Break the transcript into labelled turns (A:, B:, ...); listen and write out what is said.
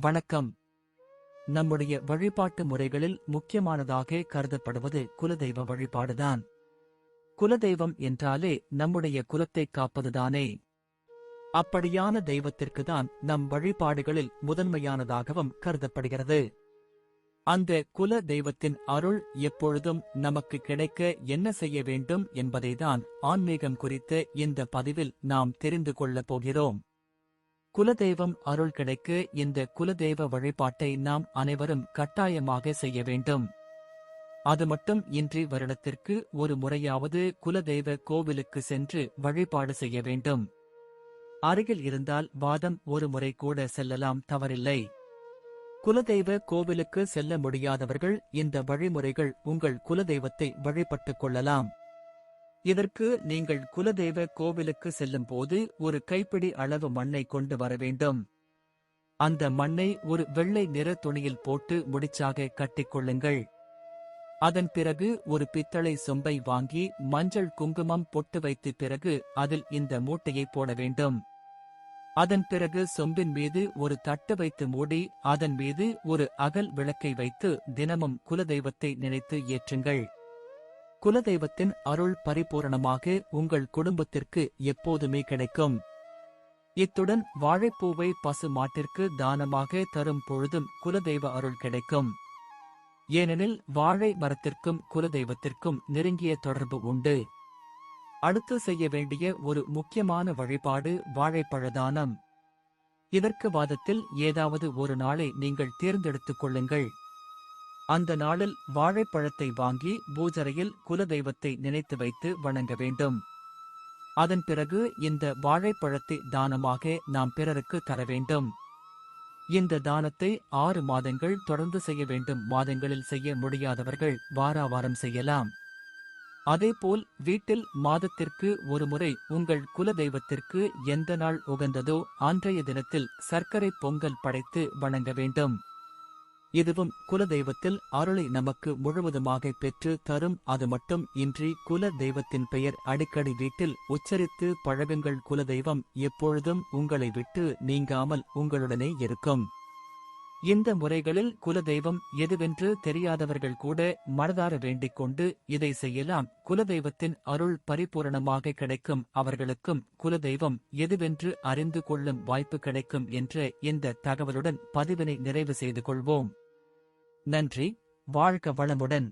A: வணக்கம். நம்முடைய வழிபாட்டு முறைகளில் முக்கியமானதாக கருதப்படுவது குலதெய்வ வழிபாடுதான். குலதெய்வம் என்றாலே நம்முடைய குலத்தைக் காப்பதுதானே. அப்படியான தெய்வத்திற்குதான் நம் வழிபாடுகளில் முதன்மையானதாகவும் கருதப்படுகிறது. அந்த குல தெய்வத்தின் அருள் எப்பொழுதும் நமக்கு கிடைக்க என்ன செய்ய வேண்டும் என்பதைதான் ஆன்மீகம் குறித்து இந்த பதிவில் நாம் தெரிந்து கொள்ளப் போகிறோம். குலதெய்வம் அருள் கிடைக்க இந்த குலதெய்வ வழிபாட்டை நாம் அனைவரும் கட்டாயமாக செய்ய வேண்டும். அது மட்டும் இன்றி வருடத்திற்கு ஒரு முறையாவது குலதெய்வ கோவிலுக்கு சென்று வழிபாடு செய்ய வேண்டும். அருகில் இருந்தால் வாதம் ஒரு முறை கூட செல்லலாம் தவறில்லை. குலதெய்வ கோவிலுக்கு செல்ல முடியாதவர்கள் இந்த வழிமுறைகள் உங்கள் குலதெய்வத்தை வழிபட்டுக் கொள்ளலாம். இதற்கு நீங்கள் குலதெய்வ கோவிலுக்கு செல்லும் போது ஒரு கைப்பிடி அளவு மண்ணை கொண்டு வர வேண்டும். அந்த மண்ணை ஒரு வெள்ளை நிற துணியில் போட்டு முடிச்சாக கட்டிக்கொள்ளுங்கள் அதன் பிறகு ஒரு பித்தளை சொம்பை வாங்கி மஞ்சள் குங்குமம் பொட்டு வைத்து பிறகு அதில் இந்த மூட்டையை போட வேண்டும். அதன் பிறகு சொம்பின் மீது ஒரு தட்டு வைத்து மூடி அதன் மீது ஒரு அகல் விளக்கை வைத்து தினமும் குலதெய்வத்தை நினைத்து ஏற்றுங்கள். குலதெய்வத்தின் அருள் பரிபூரணமாக உங்கள் குடும்பத்திற்கு எப்போதுமே கிடைக்கும். இத்துடன் வாழைப்பூவை பசு மாட்டிற்கு தானமாக தரும் பொழுதும் குலதெய்வ அருள் கிடைக்கும். ஏனெனில் வாழை மரத்திற்கும் குலதெய்வத்திற்கும் நெருங்கிய தொடர்பு உண்டு. அடுத்து செய்ய வேண்டிய ஒரு முக்கியமான வழிபாடு வாழைப்பழதானம் இதற்கு வாதத்தில் ஏதாவது ஒரு நாளை நீங்கள் தேர்ந்தெடுத்துக் கொள்ளுங்கள். அந்த நாளில் வாழைப்பழத்தை வாங்கி பூஜரையில் குலதெய்வத்தை நினைத்து வைத்து வணங்க வேண்டும். அதன் பிறகு இந்த வாழைப்பழத்தை தானமாக நாம் பிறருக்கு தர வேண்டும். இந்த தானத்தை ஆறு மாதங்கள் தொடர்ந்து செய்ய வேண்டும். மாதங்களில் செய்ய முடியாதவர்கள் வாராவாரம் செய்யலாம். அதேபோல் வீட்டில் மாதத்திற்கு ஒருமுறை உங்கள் குலதெய்வத்திற்கு எந்த நாள் உகந்ததோ அன்றைய தினத்தில் சர்க்கரை பொங்கல் படைத்து வணங்க வேண்டும். இதுவும் குலதெய்வத்தில் அருளை நமக்கு முழுவதுமாக பெற்று தரும் அது மட்டும் இன்றி குல தெய்வத்தின் பெயர் அடிக்கடி வீட்டில் உச்சரித்து பழகுங்கள் குலதெய்வம் எப்பொழுதும் உங்களை விட்டு நீங்காமல் உங்களுடனே இருக்கும். இந்த முறைகளில் குலதெய்வம் எதுவென்று தெரியாதவர்கள் கூட மனதார வேண்டிக் கொண்டு இதை செய்யலாம். குலதெய்வத்தின் அருள் பரிபூரணமாக கிடைக்கும். அவர்களுக்கும் குலதெய்வம் எதுவென்று அறிந்து கொள்ளும் வாய்ப்பு கிடைக்கும் என்ற இந்த தகவலுடன் பதிவினை நிறைவு செய்து கொள்வோம். நன்றி. வாழ்க வளமுடன்.